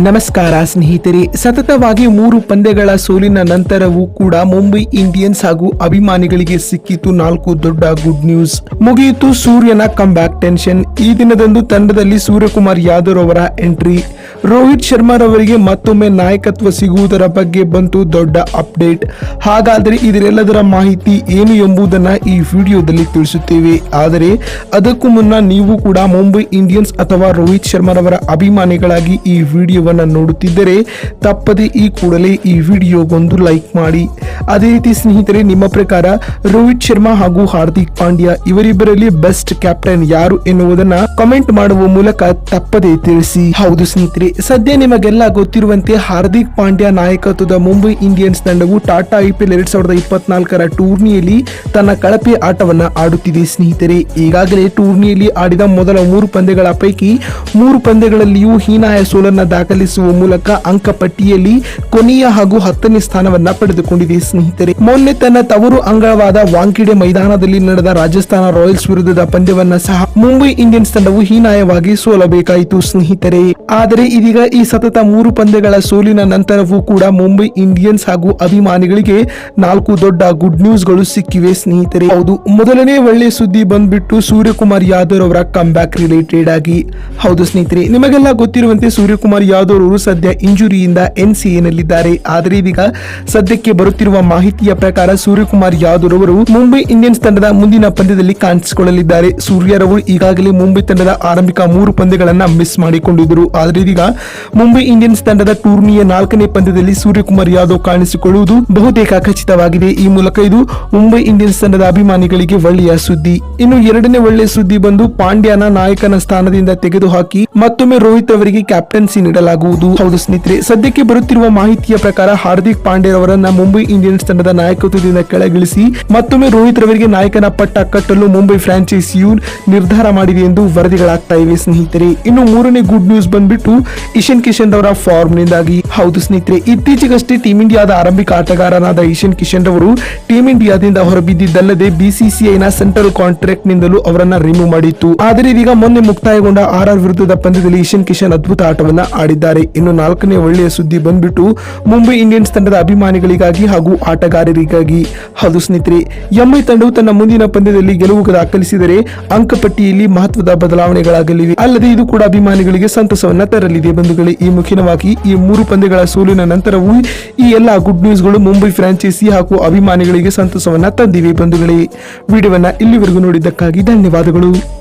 ನಮಸ್ಕಾರ ಸ್ನೇಹಿತರೆ, ಸತತವಾಗಿ ಮೂರು ಪಂದ್ಯಗಳ ಸೋಲಿನ ನಂತರವೂ ಕೂಡ ಮುಂಬೈ ಇಂಡಿಯನ್ಸ್ ಹಾಗೂ ಅಭಿಮಾನಿಗಳಿಗೆ ಸಿಕ್ಕಿತು ನಾಲ್ಕು ದೊಡ್ಡ ಗುಡ್ ನ್ಯೂಸ್ ಮುಗಿಯಿತು ಸೂರ್ಯನ ಕಮ್ ಬ್ಯಾಕ್ ಟೆನ್ಷನ್ ಈ ದಿನದಂದು ತಂಡದಲ್ಲಿ ಸೂರ್ಯಕುಮಾರ್ ಯಾದವ್ ಅವರ ಎಂಟ್ರಿ ರೋಹಿತ್ ಶರ್ಮಾರವರಿಗೆ ಮತ್ತೊಮ್ಮೆ ನಾಯಕತ್ವ ಸಿಗುವುದರ ಬಗ್ಗೆ ಬಂತು ದೊಡ್ಡ ಅಪ್ಡೇಟ್ ಹಾಗಾದರೆ ಇದರೆಲ್ಲದರ ಮಾಹಿತಿ ಏನು ಎಂಬುದನ್ನ ಈ ವಿಡಿಯೋದಲ್ಲಿ ತಿಳಿಸುತ್ತೇವೆ. ಆದರೆ, ಅದಕ್ಕೂ ಮುನ್ನ ನೀವು ಕೂಡ ಮುಂಬೈ ಇಂಡಿಯನ್ಸ್ ಅಥವಾ ರೋಹಿತ್ ಶರ್ಮಾರವರ ಅಭಿಮಾನಿಗಳಾಗಿ ಈ ವಿಡಿಯೋವನ್ನ ನೋಡುತ್ತಿದ್ದರೆ ತಪ್ಪದೆ ಈ ಕೂಡಲೇ ಈ ವಿಡಿಯೋಗೊಂದು ಲೈಕ್ ಮಾಡಿ. ಅದೇ ರೀತಿ ಸ್ನೇಹಿತರೆ, ನಿಮ್ಮ ಪ್ರಕಾರ ರೋಹಿತ್ ಶರ್ಮಾ ಹಾಗೂ ಹಾರ್ದಿಕ್ ಪಾಂಡ್ಯ ಇವರಿಬ್ಬರಲ್ಲಿ ಬೆಸ್ಟ್ ಕ್ಯಾಪ್ಟನ್ ಯಾರು ಎನ್ನುವುದನ್ನ ಕಮೆಂಟ್ ಮಾಡುವ ಮೂಲಕ ತಪ್ಪದೆ ತಿಳಿಸಿ. ಹೌದು ಸ್ನೇಹಿತರೆ, ಸದ್ಯ ನಿಮಗೆಲ್ಲ ಗೊತ್ತಿರುವಂತೆ ಹಾರ್ದಿಕ್ ಪಾಂಡ್ಯ ನಾಯಕತ್ವದ ಮುಂಬೈ ಇಂಡಿಯನ್ಸ್ ತಂಡವು ಟಾಟಾ ಐಪಿಎಲ್ ಎರಡ್ ಸಾವಿರದ ಇಪ್ಪತ್ನಾಲ್ಕರ ಟೂರ್ನಿಯಲ್ಲಿ ತನ್ನ ಕಳಪೆ ಆಟವನ್ನ ಆಡುತ್ತಿದೆ ಸ್ನೇಹಿತರೆ. ಈಗಾಗಲೇ ಟೂರ್ನಿಯಲ್ಲಿ ಆಡಿದ ಮೊದಲ ಮೂರು ಪಂದ್ಯಗಳ ಪೈಕಿ ಮೂರು ಪಂದ್ಯಗಳಲ್ಲಿಯೂ ಹೀನಾಯ ಸೋಲನ್ನ ದಾಖಲಿಸುವ ಮೂಲಕ ಅಂಕಪಟ್ಟಿಯಲ್ಲಿ ಕೊನೆಯ ಹಾಗೂ ಹತ್ತನೇ ಸ್ಥಾನವನ್ನ ಪಡೆದುಕೊಂಡಿದೆ ಸ್ನೇಹಿತರೆ, ಮೊನ್ನೆ ತನ್ನ ತವರು ಅಂಗಳವಾದ ವಾಂಕಿಡೆ ಮೈದಾನದಲ್ಲಿ ನಡೆದ ರಾಜಸ್ಥಾನ ರಾಯಲ್ಸ್ ವಿರುದ್ಧದ ಪಂದ್ಯವನ್ನ ಸಹ ಮುಂಬೈ ಇಂಡಿಯನ್ಸ್ ತಂಡವು ಹೀನಾಯವಾಗಿ ಸೋಲಬೇಕಾಯಿತು ಸ್ನೇಹಿತರೆ. ಆದರೆ ಇದೀಗ ಈ ಸತತ ಮೂರು ಪಂದ್ಯಗಳ ಸೋಲಿನ ನಂತರವೂ ಕೂಡ ಮುಂಬೈ ಇಂಡಿಯನ್ಸ್ ಹಾಗೂ ಅಭಿಮಾನಿಗಳಿಗೆ ನಾಲ್ಕು ದೊಡ್ಡ ಗುಡ್ ನ್ಯೂಸ್ಗಳು ಸಿಕ್ಕಿವೆ ಸ್ನೇಹಿತರೆ. ಹೌದು, ಮೊದಲನೇ ಒಳ್ಳೆ ಸುದ್ದಿ ಬಂದ್ಬಿಟ್ಟು ಸೂರ್ಯಕುಮಾರ್ ಯಾದವ್ ಅವರ ಕಮ್ ಬ್ಯಾಕ್ ರಿಲೇಟೆಡ್ ಆಗಿ. ಹೌದು ಸ್ನೇಹಿತರೆ, ನಿಮಗೆಲ್ಲ ಗೊತ್ತಿರುವಂತೆ ಸೂರ್ಯಕುಮಾರ್ ಯಾದವ್ ಅವರು ಸದ್ಯ ಇಂಜುರಿಯಿಂದ ಎನ್ ಸಿ ನಲ್ಲಿದ್ದಾರೆ. ಆದರೆ ಇದೀಗ ಸದ್ಯಕ್ಕೆ ಬರುತ್ತಿರುವ ಮಾಹಿತಿಯ ಪ್ರಕಾರ ಸೂರ್ಯಕುಮಾರ್ ಯಾದವ್ ಅವರು ಮುಂಬೈ ಇಂಡಿಯನ್ಸ್ ತಂಡದ ಮುಂದಿನ ಪಂದ್ಯದಲ್ಲಿ ಕಾಣಿಸಿಕೊಳ್ಳಲಿದ್ದಾರೆ. ಸೂರ್ಯರವರು ಈಗಾಗಲೇ ಮುಂಬೈ ತಂಡದ ಆರಂಭಿಕ ಮೂರು ಪಂದ್ಯಗಳನ್ನ ಮಿಸ್ ಮಾಡಿಕೊಂಡಿದ್ದರು. ಆದರೆ ಇದೀಗ ಮುಂಬೈ ಇಂಡಿಯನ್ಸ್ ತಂಡದ ಟೂರ್ನಿಯ ನಾಲ್ಕನೇ ಪಂದ್ಯದಲ್ಲಿ ಸೂರ್ಯಕುಮಾರ್ ಯಾದವ್ ಕಾಣಿಸಿಕೊಳ್ಳುವುದು ಬಹುತೇಕ ಖಚಿತವಾಗಿದೆ. ಈ ಮೂಲಕ ಇದು ಮುಂಬೈ ಇಂಡಿಯನ್ಸ್ ತಂಡದ ಅಭಿಮಾನಿಗಳಿಗೆ ಒಳ್ಳೆಯ ಸುದ್ದಿ. ಇನ್ನು ಎರಡನೇ ಒಳ್ಳೆಯ ಸುದ್ದಿ ಬಂದು ಪಾಂಡ್ಯನ ನಾಯಕನ ಸ್ಥಾನದಿಂದ ತೆಗೆದುಹಾಕಿ ಮತ್ತೊಮ್ಮೆ ರೋಹಿತ್ ಅವರಿಗೆ ಕ್ಯಾಪ್ಟನ್ಸಿ ನೀಡಲಾಗುವುದು. ಹೌದು ಸ್ನೇಹಿತರೆ, ಸದ್ಯಕ್ಕೆ ಬರುತ್ತಿರುವ ಮಾಹಿತಿಯ ಪ್ರಕಾರ ಹಾರ್ದಿಕ್ ಪಾಂಡ್ಯ ಅವರನ್ನ ಮುಂಬೈ ಇಂಡಿಯನ್ಸ್ ತಂಡದ ನಾಯಕತ್ವದಿಂದ ಕೆಳಗಿಳಿಸಿ ಮತ್ತೊಮ್ಮೆ ರೋಹಿತ್ ರವರಿಗೆ ನಾಯಕನ ಪಟ್ಟ ಕಟ್ಟಲು ಮುಂಬೈ ಫ್ರಾಂಚೈಸಿಯು ನಿರ್ಧಾರ ಮಾಡಿದೆ ಎಂದು ವರದಿಗಳಾಗ್ತಾ ಇವೆ, ಸ್ನೇಹಿತರೆ. ಇನ್ನು ಮೂರನೇ ಗುಡ್ ನ್ಯೂಸ್ ಬಂದ್ಬಿಟ್ಟು ಇಶನ್ ಕಿಶನ್ ರವರ ಫಾರ್ಮ್ ನಿಂದಾಗಿ ಹೌದು, ಸ್ನೇಹಿತರೆ, ಇತ್ತೀಚೆಗಷ್ಟೇ ಟೀಂ ಇಂಡಿಯಾದ ಆರಂಭಿಕ ಆಟಗಾರನಾದ ಇಶನ್ ಕಿಶನ್ ರವರು ಟೀಂ ಇಂಡಿಯಾದಿಂದ ಹೊರಬಿದ್ದಿದ್ದಲ್ಲದೆ ಬಿಸಿಸಿಐನ ಸೆಂಟ್ರಲ್ ಕಾಂಟ್ರಾಕ್ಟ್ ನಿಂದಲೂ ಅವರನ್ನ ರಿಮೂವ್ ಮಾಡಿತ್ತು. ಆದರೆ ಇದೀಗ ಮೊನ್ನೆ ಮುಕ್ತಾಯಗೊಂಡ ಆರ್ ಆರ್ ವಿರುದ್ಧದ ಪಂದ್ಯದಲ್ಲಿ ಇಶನ್ ಕಿಶನ್ ಅದ್ಭುತ ಆಟವನ್ನ ಆಡಿದ್ದಾರೆ. ಇನ್ನು ನಾಲ್ಕನೇ ಒಳ್ಳೆಯ ಸುದ್ದಿ ಬಂದ್ಬಿಟ್ಟು ಮುಂಬೈ ಇಂಡಿಯನ್ಸ್ ತಂಡದ ಅಭಿಮಾನಿಗಳಿಗಾಗಿ ಹಾಗೂ ಆಟಗಾರರಿಗಾಗಿ. ಹೌದು ಸ್ನೇಹಿತರೆ ಎಂಐ ತಂಡವು ತನ್ನ ಮುಂದಿನ ಪಂದ್ಯದಲ್ಲಿ ಗೆಲುವು ದಾಖಲಿಸಿದರೆ ಅಂಕಪಟ್ಟಿಯಲ್ಲಿ ಮಹತ್ವದ ಬದಲಾವಣೆಗಳಾಗಲಿವೆ. ಅಲ್ಲದೆ ಇದು ಕೂಡ ಅಭಿಮಾನಿಗಳಿಗೆ ಸಂತಸವನ್ನ ತರಲಿದೆ. ಬಂಧುಗಳೇ, ಈ ಮುಖ್ಯವಾಗಿ ಈ ಮೂರು ಪಂದ್ಯಗಳ ಸೋಲಿನ ನಂತರವೂ ಈ ಎಲ್ಲಾ ಗುಡ್ ನ್ಯೂಸ್ಗಳು ಮುಂಬೈ ಫ್ರಾಂಚೈಸಿ ಹಾಗೂ ಅಭಿಮಾನಿಗಳಿಗೆ ಸಂತಸವನ್ನ ತಂದಿವೆ. ಬಂಧುಗಳೇ, ವಿಡಿಯೋವನ್ನ ಇಲ್ಲಿವರೆಗೂ ನೋಡಿದ್ದಕ್ಕಾಗಿ ಧನ್ಯವಾದಗಳು.